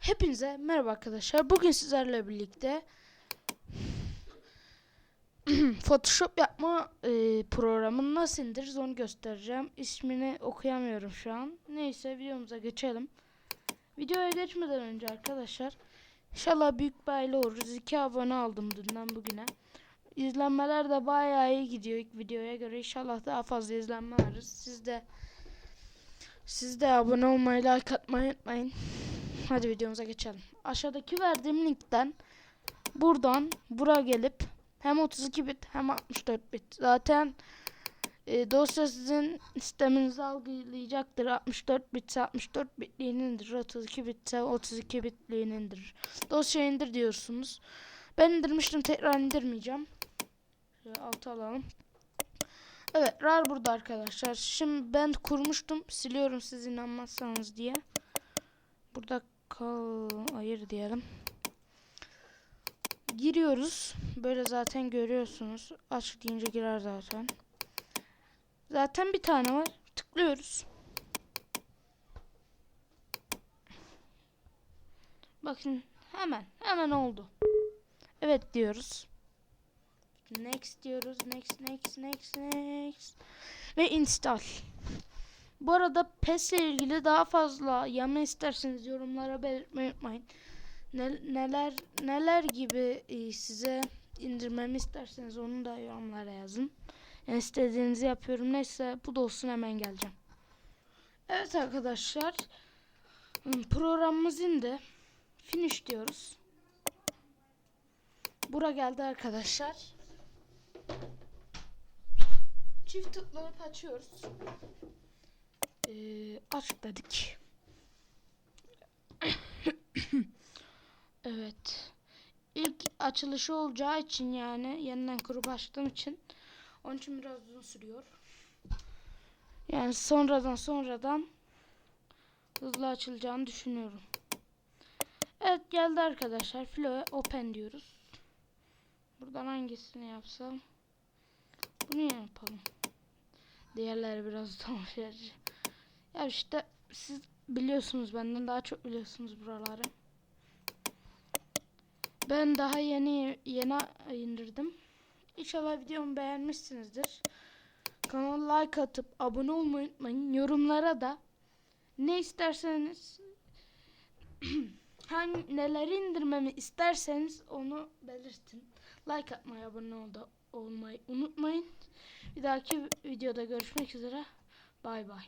Hepinize merhaba arkadaşlar. Bugün sizlerle birlikte Photoshop yapma e, programını nasıl indiririz onu göstereceğim. İsmini okuyamıyorum şu an. Neyse videomuza geçelim. Videoya geçmeden önce arkadaşlar inşallah büyük bir aile oluruz. 2 abone aldım dünden bugüne. İzlenmeler de bayağı iyi gidiyor ilk videoya göre. İnşallah daha fazla izlenme alırız. Siz de siz de abone olmayı, like atmayı unutmayın. Hadi videomuza geçelim. Aşağıdaki verdiğim linkten buradan buraya gelip hem 32 bit hem 64 bit. Zaten e, dosya sizin sisteminizi algılayacaktır. 64 bitse 64 bitliğini indirir. 32 bitse 32 bitliğini indirir. Dosya indir diyorsunuz. Ben indirmiştim tekrar indirmeyeceğim. Şöyle alta alalım. Evet RAR burada arkadaşlar. Şimdi ben kurmuştum. Siliyorum siz inanmazsanız diye. Burada kal ayır diyelim. Giriyoruz. Böyle zaten görüyorsunuz. Aç deyince girer zaten. Zaten bir tane var. Tıklıyoruz. Bakın hemen hemen oldu. Evet diyoruz. Next diyoruz. Next next next next. Ve install. Bu arada PES ile ilgili daha fazla yama isterseniz yorumlara belirtmeyi unutmayın. Ne- neler neler gibi e, size indirmemi isterseniz onu da yorumlara yazın. Yani istediğinizi yapıyorum. Neyse bu da olsun hemen geleceğim. Evet arkadaşlar. hmm, Programımız indi. Finish diyoruz. Bura geldi arkadaşlar. Çift tıklayıp açıyoruz. Ee, aç dedik. evet. İlk açılışı olacağı için yani yeniden kurup açtığım için onun için biraz uzun sürüyor. Yani sonradan sonradan hızlı açılacağını düşünüyorum. Evet geldi arkadaşlar. Flow open diyoruz. Buradan hangisini yapsam? Bunu yapalım. Diğerleri biraz daha verici. Ya işte siz biliyorsunuz benden daha çok biliyorsunuz buraları. Ben daha yeni yeni indirdim. İnşallah videomu beğenmişsinizdir. Kanala like atıp abone olmayı unutmayın. Yorumlara da ne isterseniz hangi neleri indirmemi isterseniz onu belirtin. Like atmayı, abone ol olmayı unutmayın. Bir dahaki videoda görüşmek üzere. Bay bay.